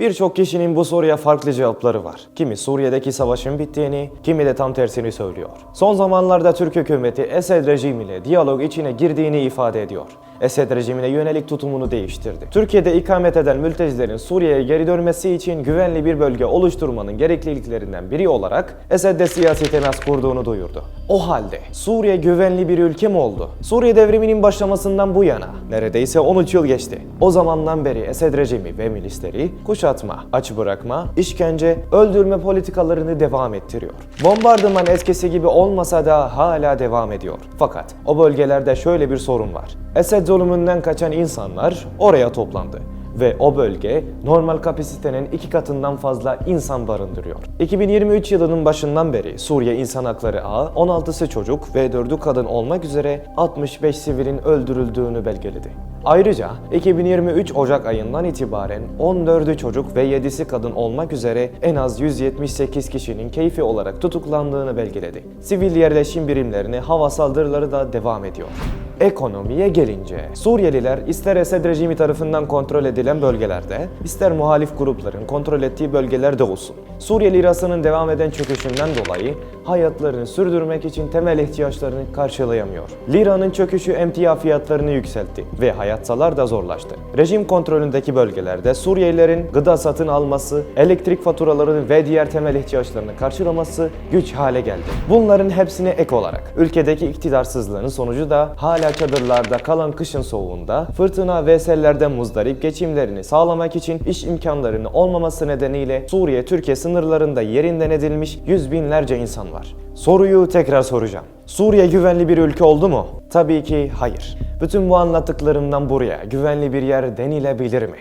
Birçok kişinin bu soruya farklı cevapları var. Kimi Suriye'deki savaşın bittiğini, kimi de tam tersini söylüyor. Son zamanlarda Türk hükümeti Esed rejimiyle diyalog içine girdiğini ifade ediyor. Esed rejimine yönelik tutumunu değiştirdi. Türkiye'de ikamet eden mültecilerin Suriye'ye geri dönmesi için güvenli bir bölge oluşturmanın gerekliliklerinden biri olarak Esed'de siyasi temas kurduğunu duyurdu. O halde Suriye güvenli bir ülke mi oldu? Suriye devriminin başlamasından bu yana neredeyse 13 yıl geçti. O zamandan beri Esed rejimi ve milisleri kuşatma, aç bırakma, işkence, öldürme politikalarını devam ettiriyor. Bombardıman eskisi gibi olmasa da hala devam ediyor. Fakat o bölgelerde şöyle bir sorun var. Esed zulmünden kaçan insanlar oraya toplandı ve o bölge normal kapasitenin iki katından fazla insan barındırıyor. 2023 yılının başından beri Suriye İnsan Hakları Ağı 16'sı çocuk ve 4'ü kadın olmak üzere 65 sivilin öldürüldüğünü belgeledi. Ayrıca 2023 Ocak ayından itibaren 14'ü çocuk ve 7'si kadın olmak üzere en az 178 kişinin keyfi olarak tutuklandığını belgeledi. Sivil yerleşim birimlerine hava saldırıları da devam ediyor. Ekonomiye gelince, Suriyeliler ister Esed rejimi tarafından kontrol edilen bölgelerde, ister muhalif grupların kontrol ettiği bölgelerde olsun. Suriye lirasının devam eden çöküşünden dolayı hayatlarını sürdürmek için temel ihtiyaçlarını karşılayamıyor. Liranın çöküşü emtia fiyatlarını yükseltti ve hayatsalar da zorlaştı. Rejim kontrolündeki bölgelerde Suriyelilerin gıda satın alması, elektrik faturalarını ve diğer temel ihtiyaçlarını karşılaması güç hale geldi. Bunların hepsine ek olarak ülkedeki iktidarsızlığın sonucu da hala çadırlarda kalan kışın soğuğunda fırtına ve sellerden muzdarip geçimlerini sağlamak için iş imkanlarının olmaması nedeniyle Suriye-Türkiye sınırlarında yerinden edilmiş yüz binlerce insan var. Soruyu tekrar soracağım. Suriye güvenli bir ülke oldu mu? Tabii ki hayır. Bütün bu anlattıklarımdan buraya güvenli bir yer denilebilir mi?